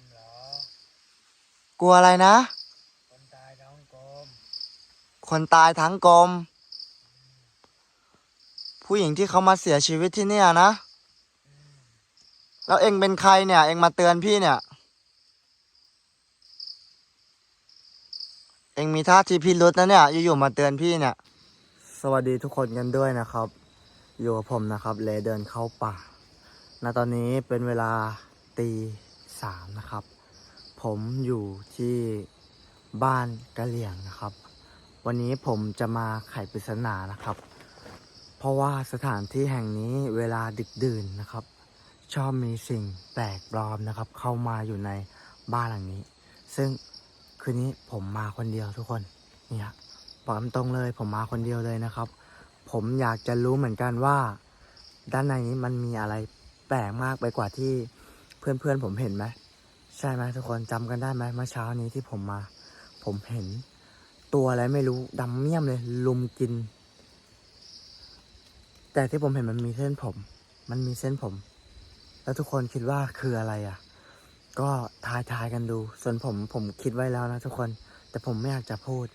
มเหรอกลัวอะไรนะ คนตายท้องกลมคนตายทั้งกลม ผู้หญิงที่เขามาเสียชีวิตที่เนี่ยนะอืมแล้วเองเป็นใครเนี่ย เองมาเตือนพี่เนี่ย เองมีท่าทีพิรุษนะเนี่ยอยู่ๆมาเตือนพี่เนี่ย สวัสดีทุกคนกันด้วยนะครับ อยู่กับผมนะครับ เลเดินเข้าป่าณตอนนี้เป็นเวลาตี สามนะครับ ผมอยู่ที่บ้านกะเหลี่ยงนะครับ วันนี้ผมจะมาไขปริศนานะครับ เพราะว่าสถานที่แห่งนี้เวลาดึกดื่นนะครับ ชอบมีสิ่งแปลกปลอมนะครับ เข้ามาอยู่ในบ้านหลังนี้ ซึ่งคืนนี้ผมมาคนเดียวทุกคนนี่ฮะบอกตรงเลยผมมาคนเดียวเลยนะครับ ผมอยากจะรู้เหมือนกันว่า ด้านในนี้มันมีอะไรแปลกมากไปกว่าที่ เพื่อนๆผมเห็นไหมใช่ไหมทุกคนจำกันได้ไหมเมื่อเช้านี้ที่ผมมา ผมเห็น ตัวอะไรไม่รู้ดำเมี่ยมเลยลุมกิน แต่ที่ผมเห็นมันมีเส้นผม มันมีเส้นผม แล้วทุกคนคิดว่าคืออะไรอะ ก็ทายทายกันดู ส่วนผมผมคิดไว้แล้วนะทุกคน แต่ผมไม่อยากจะพูด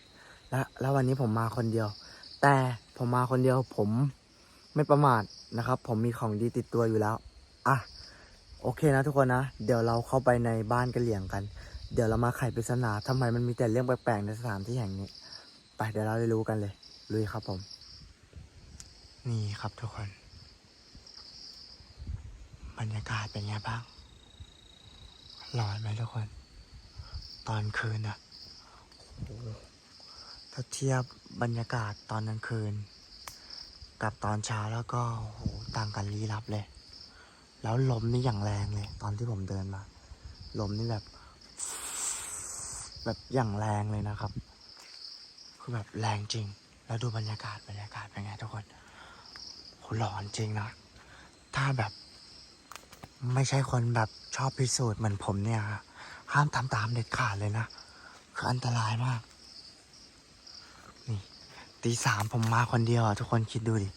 และแล้ววันนี้ผมมาคนเดียว แต่ผมมาคนเดียวผมไม่ประมาทนะครับ ผมมีของดีติดตัวอยู่แล้ว อะ โอเคนะทุกคนนะ เดี๋ยวเราเข้าไปในบ้านกระเหลี่ยงกัน เดี๋ยวเรามาไขปริศนาทำไมมันมีแต่เรื่องแปลกๆในสถานที่แห่งนี้ ไปเดี๋ยวเราได้รู้กันเลยลุยครับผม นี่ครับทุกคน บรรยากาศเป็นไงบ้างร้อนไหมทุกคน ตอนคืนอะถ้าเทียบบรรยากาศตอนกลางคืน กับตอนเช้าแล้วก็โหต่างกันลี้ลับเลย แล้วลมนี่อย่างแรงเลย ตอนที่ผมเดินมา ลมนี่แบบ แบบอย่างแรงเลยนะครับ คือแบบแรงจริง แล้วดูบรรยากาศบรรยากาศเป็นไงทุกคนโหร้อนจริงนะ ถ้าแบบ ไม่ใช่คนแบบชอบพิสูจน์เหมือนผมเนี่ยฮะห้ามทำตามเด็ดขาดเลยนะ คืออันตรายมาก นี่ตีสามผมมาคนเดียวอะทุกคนคิดดูดิ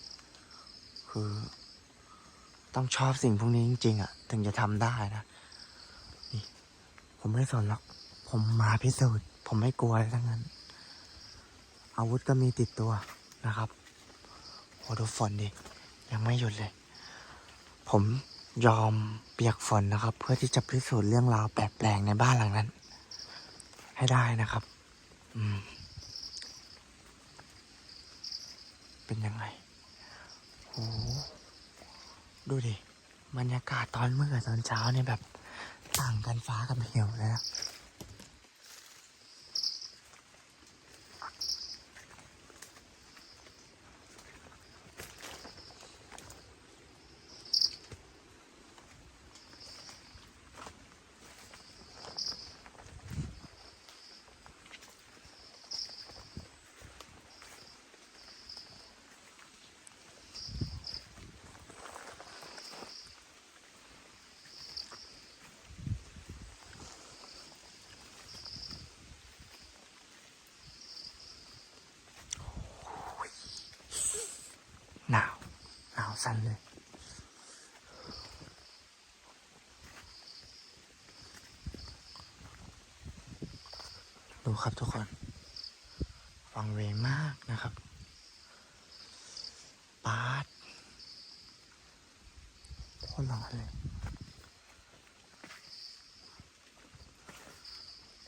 คือ ต้องชอบสิ่งพวกนี้จริง ๆ อะ ถึงจะทำได้นะนี่ผมไม่สนหรอก ผมมาพิสูจน์ ผมไม่กลัวอะไรทั้งนั้น อาวุธก็มีติดตัวนะครับโหดูฝนดิ ยังไม่หยุดเลย ผมยอมเปียกฝนนะครับ เพื่อที่จะพิสูจน์เรื่องราวแปลกๆในบ้านหลังนั้น ให้ได้นะครับ อืม เป็นยังไงโห ดูดิ บรรยากาศตอนเมื่อตอนเช้าเนี่ยแบบต่างกันฟ้ากับเหวเลยนะ หนาว หนาว สั่นเลยดูครับทุกคนฟังเวงมากนะครับปาดโคตรร้อนเลย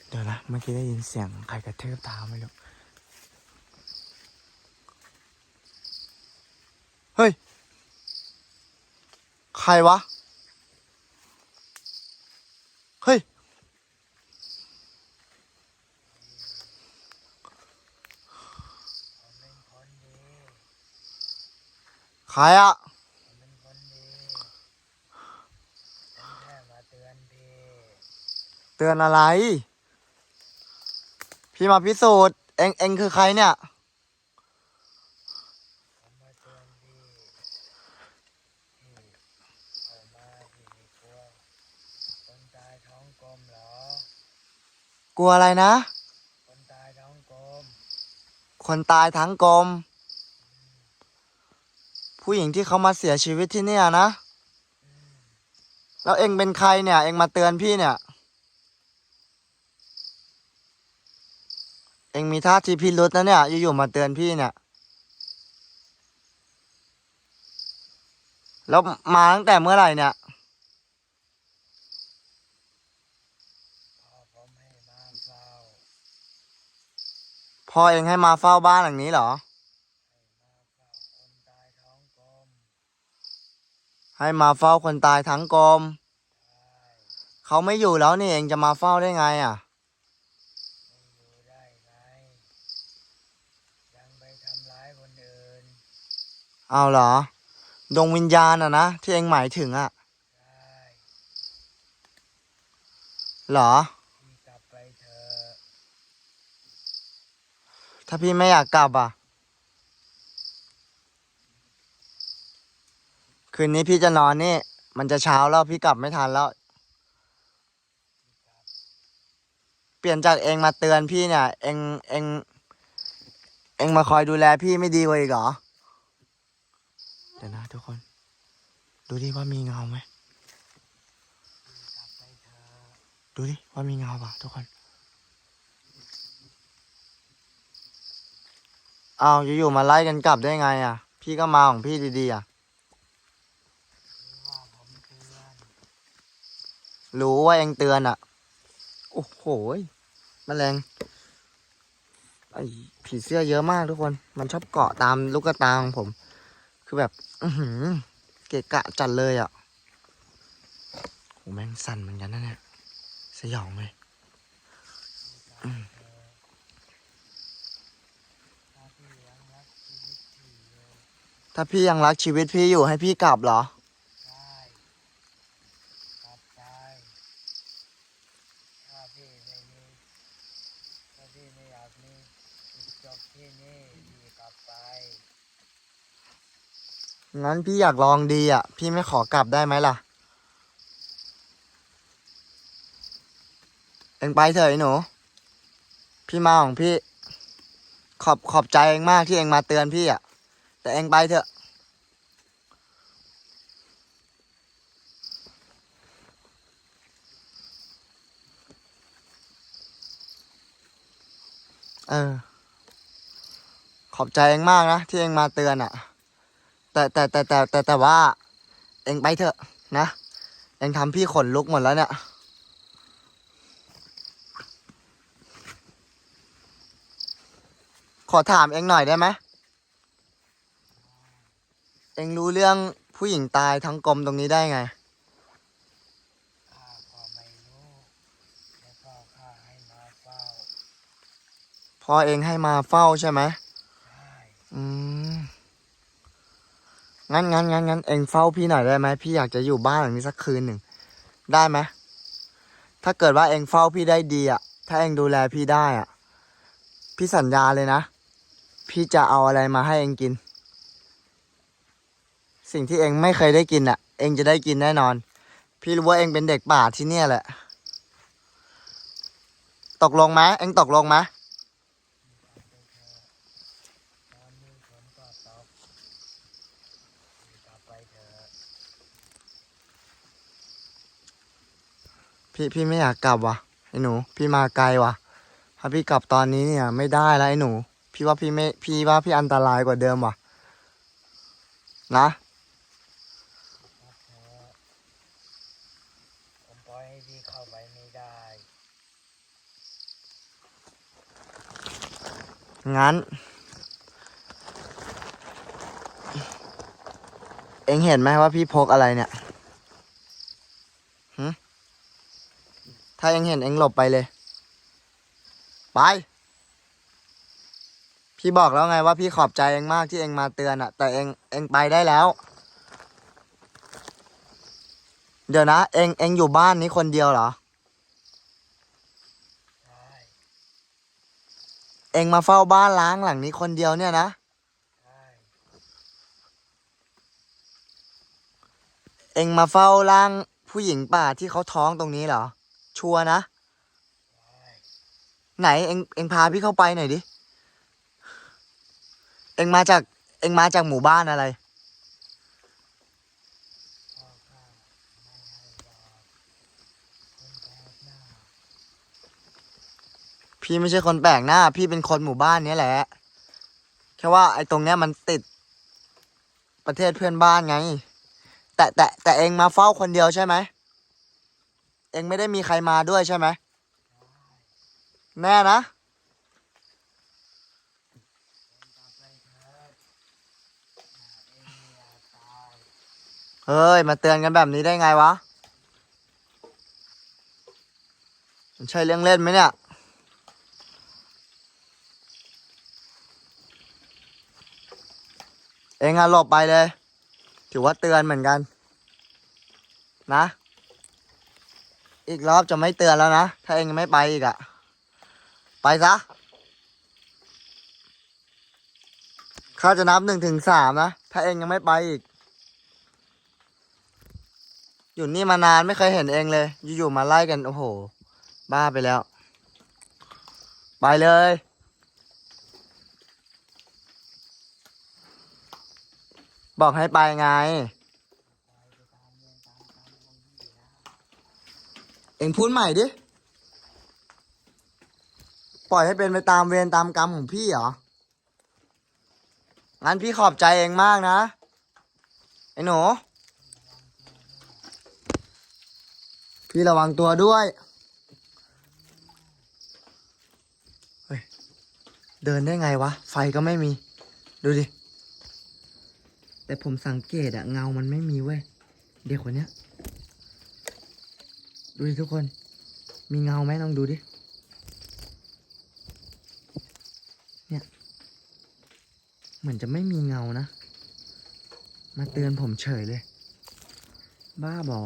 เดี๋ยวนะ เมื่อกี้ได้ยินเสียงใครกระเทืบเท้าไม่รู้ เฮ้ย ใครวะ เฮ้ย ใครอะผมเป็นคนดีฉันแค่มาเตือนพี่เตือนอะไร พี่มาพิสูจน์ เอ็งเอ็งคือใครเนี่ย กลัวอะไรนะ คนตายทั้งกลมคนตายทั้งกลม ผู้หญิงที่เขามาเสียชีวิตที่เนี่ยนะ แล้วเองเป็นใครเนี่ย เองมาเตือนพี่เนี่ย เองมีท่าทีพิรุษนะเนี่ยอยู่ๆมาเตือนพี่เนี่ย แล้วมาตั้งแต่เมื่อไหร่เนี่ย พ่อเองให้มาเฝ้าบ้านหลังนี้เหรอ ให้มาเฝ้าคนตายท้องกลมให้มาเฝ้าคนตายทั้งกรมใช่เขาไม่อยู่แล้วนี่เองจะมาเฝ้าได้ไงอะไม่อยู่ได้ไงยังไปทำร้ายคนอื่นเอาเหรอ ดวงวิญญาณอะนะ ที่เองหมายถึงอะใช่เหรอ พี่กลับไปเถอะ ถ้าพี่ไม่อยากกลับอะ คืนนี้พี่จะนอนนี่ มันจะเช้าแล้วพี่กลับไม่ทันแล้ว เปลี่ยนจากเองมาเตือนพี่เนี่ย เองเองเองมาคอยดูแลพี่ไม่ดีกว่าอีกเหรอ เดี๋ยวนะทุกคน ดูดิว่ามีเงาไหม ดูดิว่ามีเงาป่ะทุกคน เอาวอยู่ๆมาไล่กันกลับได้ไงอะ พี่ก็มาของพี่ดีๆอะ รู้ว่าเองเตือนอะ โอ้โหยแมลงไอผีเสื้อเยอะมากทุกคน มันชอบเกาะตามลูกตาของผม คือแบบ อือหือเกะกะจัดเลยอะโหแม่งสั่นเหมือนกันนะเนี่ย สยองเลย พี่กลับไปเถอะถ้าพี่ยังรักชีวิตพี่อยู่ ถ้าพี่ยังรักชีวิตพี่อยู่ให้พี่กลับเหรอได้กลับไปถ้าพี่ไม่มีถ้าพี่ไม่อยากมีจุดจบที่นี่พี่กลับไป งั้นพี่อยากลองดีอะ พี่ไม่ขอกลับได้ไหมล่ะ เอ็งไปเถอะไอ้หนู พี่มาของพี่ ขอบขอบใจเองมากที่เองมาเตือนพี่อะ แต่เองไปเถอะ เออ ขอบใจเองมากนะ ที่เองมาเตือนอะ แต่แต่แต่แต่แต่แต่ว่า เองไปเถอะนะ เองทำพี่ขนลุกหมดแล้วเนี่ยขอถามเองหน่อยได้ไหม เองรู้เรื่องผู้หญิงตายทั้งกลมตรงนี้ได้ไง ข้าก็ไม่รู้แล้วก็ข้าให้มาเฝ้าพอเองให้มาเฝ้าใช่ไหมใช่อืมงั้นงั้นงั้นงั้นเองเฝ้าพี่หน่อยได้ไหมพี่อยากจะอยู่บ้านหลังนี้สักคืนหนึ่งได้ไหมถ้าเกิดว่าเองเฝ้าพี่ได้ดีอะ ถ้าเองดูแลพี่ได้อะ พี่สัญญาเลยนะ พี่จะเอาอะไรมาให้เองกิน สิ่งที่เองไม่เคยได้กินอะ เองจะได้กินแน่นอน พี่รู้ว่าเองเป็นเด็กป่าที่เนี่ยแหละ ตกลงไหมเองตกลงไหมพี่พี่ไม่อยากกลับว่ะไอ้หนู พี่มาไกลว่ะถ้าพี่กลับตอนนี้เนี่ย ไม่ได้แล้วไอ้หนู พี่ว่าพี่ไม่พี่ว่าพี่อันตรายกว่าเดิมว่ะนะ กลับเถอะผมปล่ อยให้พี่เข้าไปไม่ได้ งั้น เอ็งเห็นไหมว่าพี่พกอะไรเนี่ยหึถ้าเอ็งเห็นเอ็งหลบไปเลย ไป พี่บอกแล้วไงว่าพี่ขอบใจเอ็งมากที่เอ็งมาเตือนอะแต่เอ็งเอ็งไปได้แล้ว เดี๋ยวนะ เอ็งเอ็งอยู่บ้านนี้คนเดียวเหรอ ใช่เอ็งมาเฝ้าบ้านล้างหลังนี้คนเดียวเนี่ยนะ ใช่เอ็งมาเฝ้าร่างผู้หญิงป่าที่เขาท้องตรงนี้เหรอ ชัวร์นะ ใช่ไหนเอ็งเอ็งพาพี่เข้าไปหน่อยดิ เอ็งมาจากเอ็งมาจากหมู่บ้านอะไร พ่อข้าไม่ให้บอกคนแปลกหน้า พี่ไม่ใช่คนแปลกหน้า พี่เป็นคนหมู่บ้านนี้แหละ แค่ว่าไอ้ตรงเนี้ยมันติด ประเทศเพื่อนบ้านไง แต่แต่แต่เองมาเฝ้าคนเดียวใช่ไหม เองไม่ได้มีใครมาด้วยใช่ไหม แน่นะเถอะอย่าเองอย่าตายเฮ้ย มาเตือนกันแบบนี้ได้ไงวะ มันใช่เรื่องเล่นไหมเนี่ย องอะหลบไปเลย ถือว่าเตือนเหมือนกัน นะ อีกรอบจะไม่เตือนแล้วนะ ถ้าเองยังไม่ไปอีกอะไปซะข้าจะนับหนึ่งถึงสามนะ ถ้าเองยังไม่ไปอีก อยู่นี่มานานไม่เคยเห็นเองเลย อยู่ๆมาไล่กัน โอ้โห บ้าไปแล้ว ไปเลย บอกให้ไปไง เองพูดใหม่ดิ ปล่อยให้เป็นไปตามเวรตามกรรมของพี่เหรอ งั้นพี่ขอบใจเองมากนะ ไอ้หนู พี่ระวังตัวด้วย เฮ้ย เดินได้ไงวะ ไฟก็ไม่มี ดูดิ แต่ผมสังเกตอะเงามันไม่มีเว้ย เด็กคนเนี้ย ดูดิทุกคน มีเงาไหมลองดูดิ เนี่ย เหมือนจะไม่มีเงานะ มาเตือนผมเฉยเลย บ้าบอ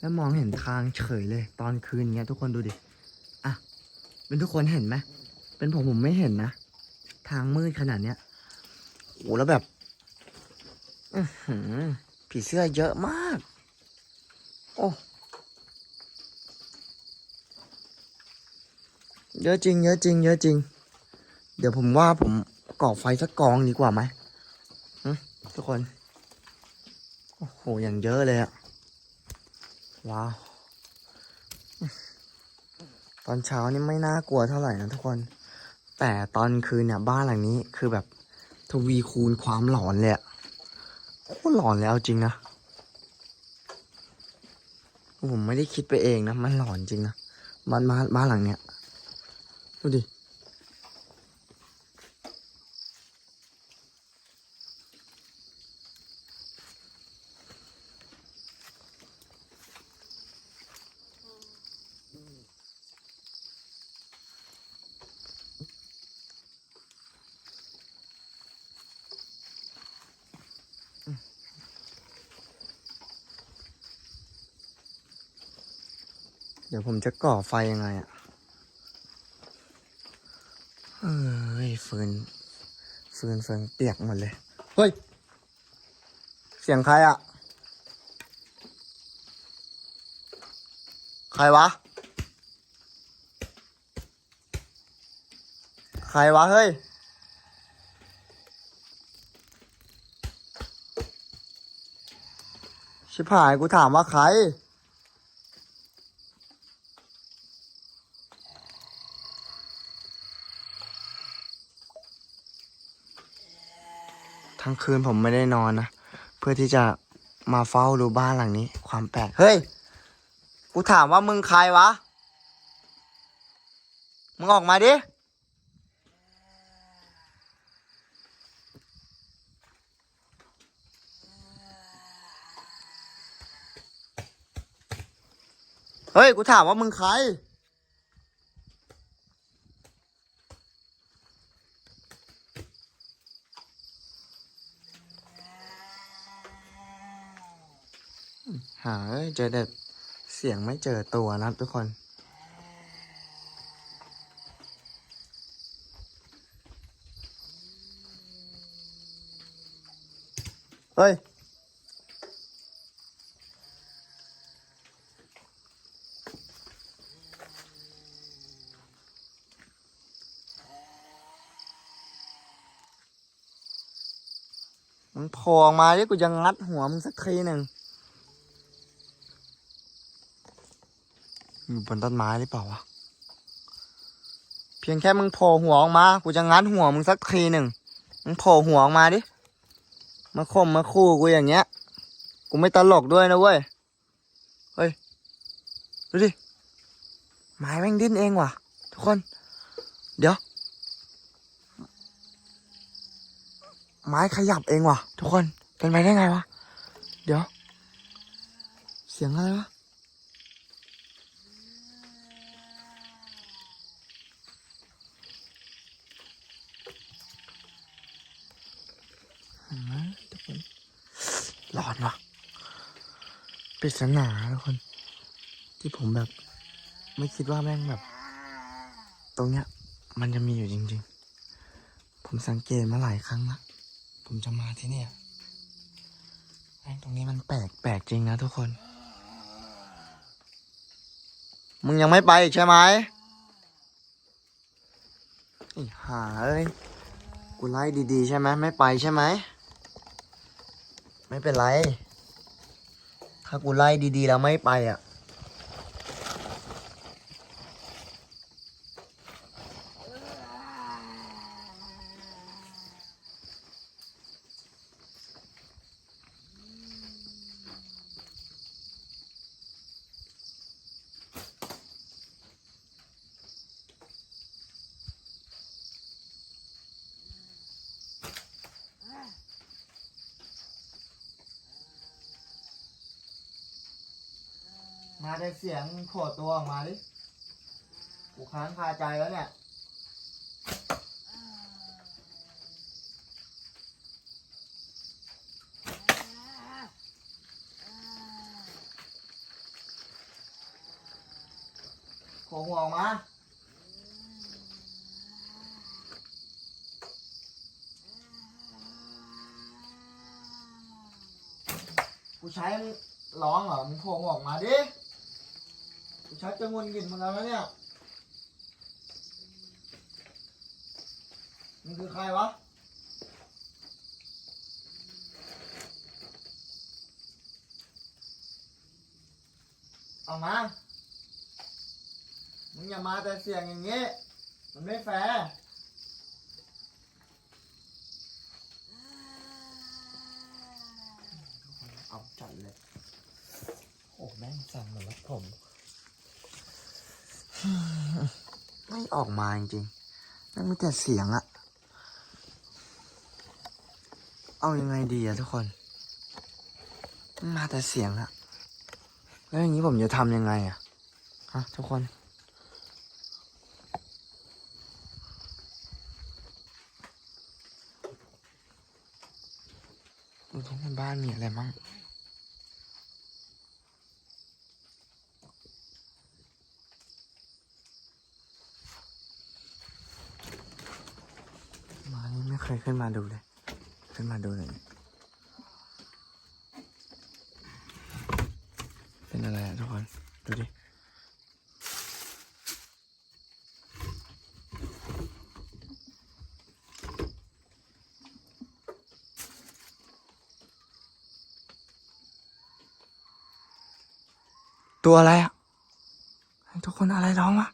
แล้วมองเห็นทางเฉยเลย ตอนคืนเงี้ยทุกคนดูดิ อะ เป็นทุกคนเห็นไหม เป็นผมผมไม่เห็นนะ ทางมืดขนาดเนี้ยโอ้แล้วแบบ อือหือผีเสื้อเยอะมาก โอ้ เยอะจริง เยอะจริง เยอะจริง เดี๋ยวผมว่าผมก่อไฟสักกองดีกว่าไหมทุกคน โอ้โห อย่างเยอะเลยอะว้าว ตอนเช้านี่ไม่น่ากลัวเท่าไหร่นะทุกคน แต่ตอนคืนเนี่ยบ้านหลังนี้คือแบบทวีคูณความหลอนเลยอะ หลอนแล้วจริงนะ ผมไม่ได้คิดไปเองนะ มันหลอนจริงนะบ้านบ้านบ้านหลังเนี้ย ดูดิ เดี๋ยวผมจะก่อไฟยังไงอะเอ้ยฟืนฟืนฟืนเปียกหมดเลย เฮ้ย เสียงใครอะ ใครวะ ใครวะ เฮ้ยชิบหายกูถามว่าใคร ทั้งคืนผมไม่ได้นอนนะ เพื่อที่จะมาเฝ้าดูบ้านหลังนี้ ความแปลก เฮ้ย กูถามว่ามึงใครวะ มึงออกมาดิ เฮ้ย กูถามว่ามึงใคร หาเอ้ยเจอแต่เสียงไม่เจอตัวนะครับทุกคนเฮ้ยมึงโผล่ออกมาดิกูจะงัดหัวมึงสักทีหนึ่ง อยู่บนต้นไม้หรือเปล่าวะ เพียงแค่มึงโผล่หัวออกมา กูจะงัดหัวมึงสักทีหนึ่ง มึงโผล่หัวออกมาดิ มาข่มมาคู่กูอย่างเงี้ย กูไม่ตลกด้วยนะเว้ย เฮ้ย ดูดิ ไม้แม่งดิ้นเองว่ะ ทุกคน เดี๋ยว ไม้ขยับเองว่ะ ทุกคน เป็นไปได้ไงวะ เดี๋ยว เสียงอะไรวะ เห็นไหมทุกคน ร้อนวะปริศนาทุกคน ที่ผมแบบ ไม่คิดว่าแม่งแบบ ตรงเนี้ย มันจะมีอยู่จริง ๆ ผมสังเกตมาหลายครั้งละผมจะมาที่เนี่ยแม่งตรงนี้มันแปลกแปลกจริงนะทุกคน มึงยังไม่ไปอีกใช่ไหมไอ้หาเอ้ยกูไล่ดีๆ ใช่ไหมไม่ไปใช่ไหม ไม่เป็นไร ถ้ากูไล่ดีๆแล้วไม่ไปอะ มาได้เสียงโผล่ตัวออกมาดิ กูค้างคาใจแล้วเนี่ย โผล่หัวออกมา กูใช้ร้องเหรอมึงโผล่หัวออกมาดิ ชักจะงุนกินมึงแล้วนะเนี่ยมึงคือใครวะเอามา มึงอย่ามาแต่เสียงอย่างงี้ มันไม่แฟร์เอาจัดเลย โอ้แม่งสั่นหมดแล้วผม ไม่ออกมาจริงๆแม่งมีแต่เสียงอะเอายังไงดีอะทุกคน มาแต่เสียงอะแล้วอย่างนี้ผมจะทำยังไงอะฮะทุกคนดูที่ในบ้านมีอะไรบ้าง มานี่ไม่เคยขึ้นมาดูเลย ขึ้นมาดูเลย เป็นอะไรอะทุกคน ดูดิ ตัวอะไรอะทุกคนอะไรร้องวะ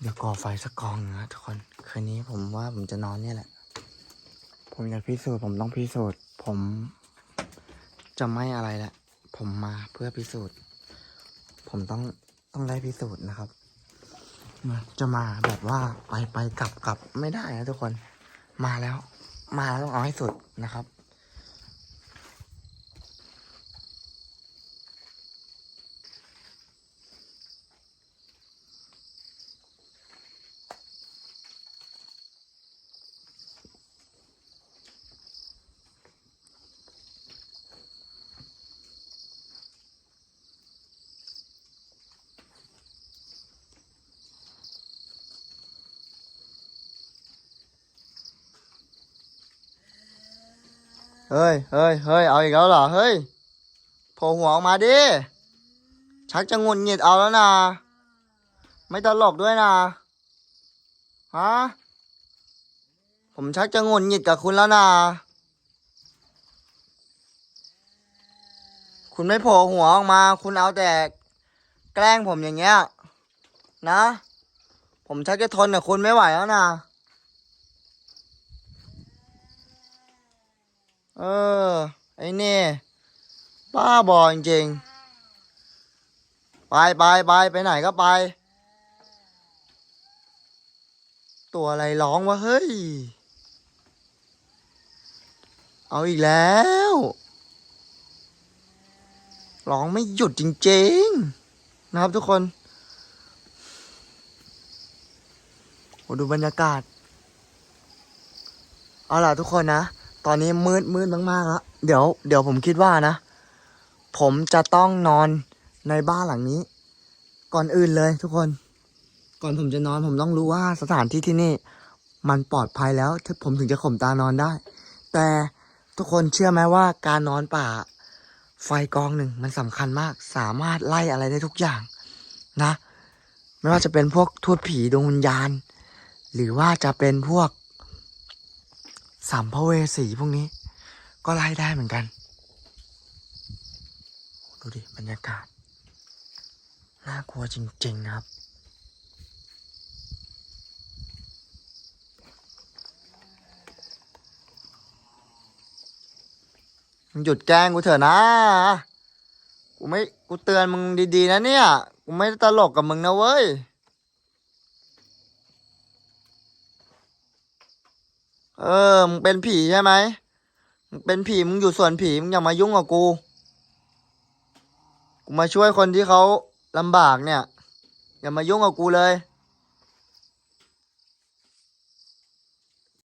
เดี๋ยวก่อ ไฟสักกองนะทุกคน คืนนี้ผมว่าผมจะนอนเนี่ยแหละ ผมอยากพิสูจน์ผมต้องพิสูจน์ ผมจะไม่อะไรละ ผมมาเพื่อพิสูจน์ ผมต้องต้องได้พิสูจน์นะครับ จะมาแบบว่าไปไปกลับกลับไม่ได้นะทุกคน มาแล้ว มาแล้วต้องเอาให้สุดนะครับ ฮ้ยเฮ้ยเฮ้ยเอาอีกแล้วเหรอ เฮ้ยโผล่หัวออกมาดิ ชักจะงุนงิดเอาแล้วนะ ไม่ตลกด้วยนะ ฮะ ผมชักจะงุนหงิดกับคุณแล้วนะ คุณไม่โผล่หัวออกมา คุณเอาแต่แกล้งผมอย่างเงี้ย นะ ผมชักจะทนกับคุณไม่ไหวแล้วนะ เออ ไอ้นี่บ้าบอจริงๆไปไปไปไปไหนก็ไป ตัวอะไรร้องวะเฮ้ย เอาอีกแล้วร้องไม่หยุดจริงๆ นะครับทุกคนโอ้ดูบรรยากาศ เอาล่ะทุกคนนะ ตอนนี้มืดมืดมากๆแล้วเดี๋ยวเดี๋ยวผมคิดว่านะ ผมจะต้องนอนในบ้านหลังนี้ ก่อนอื่นเลยทุกคน ก่อนผมจะนอนผมต้องรู้ว่าสถานที่ที่นี่ มันปลอดภัยแล้วที่ผมถึงจะข่มตานอนได้ แต่ทุกคนเชื่อไหมว่าการนอนป่า ไฟกองหนึ่งมันสำคัญมาก สามารถไล่อะไรได้ทุกอย่างนะ ไม่ว่าจะเป็นพวกทูตผีดวงวิญญาณ หรือว่าจะเป็นพวก สัมภเวสีพวกนี้ ก็ไล่ได้เหมือนกัน ดูดิ บรรยากาศ น่ากลัวจริง ๆ นะครับ หยุดแกล้งกูเถอะนะ กูไม่ กูเตือนมึงดี ๆ นะเนี่ย กูไม่ตลกกับมึงนะเว้ย เออ มึงเป็นผีใช่ไหม มึงเป็นผี มึงอยู่ส่วนผี มึงอย่ามายุ่งกับกู กูมาช่วยคนที่เขาลำบากเนี่ย อย่ามายุ่งกับกูเลย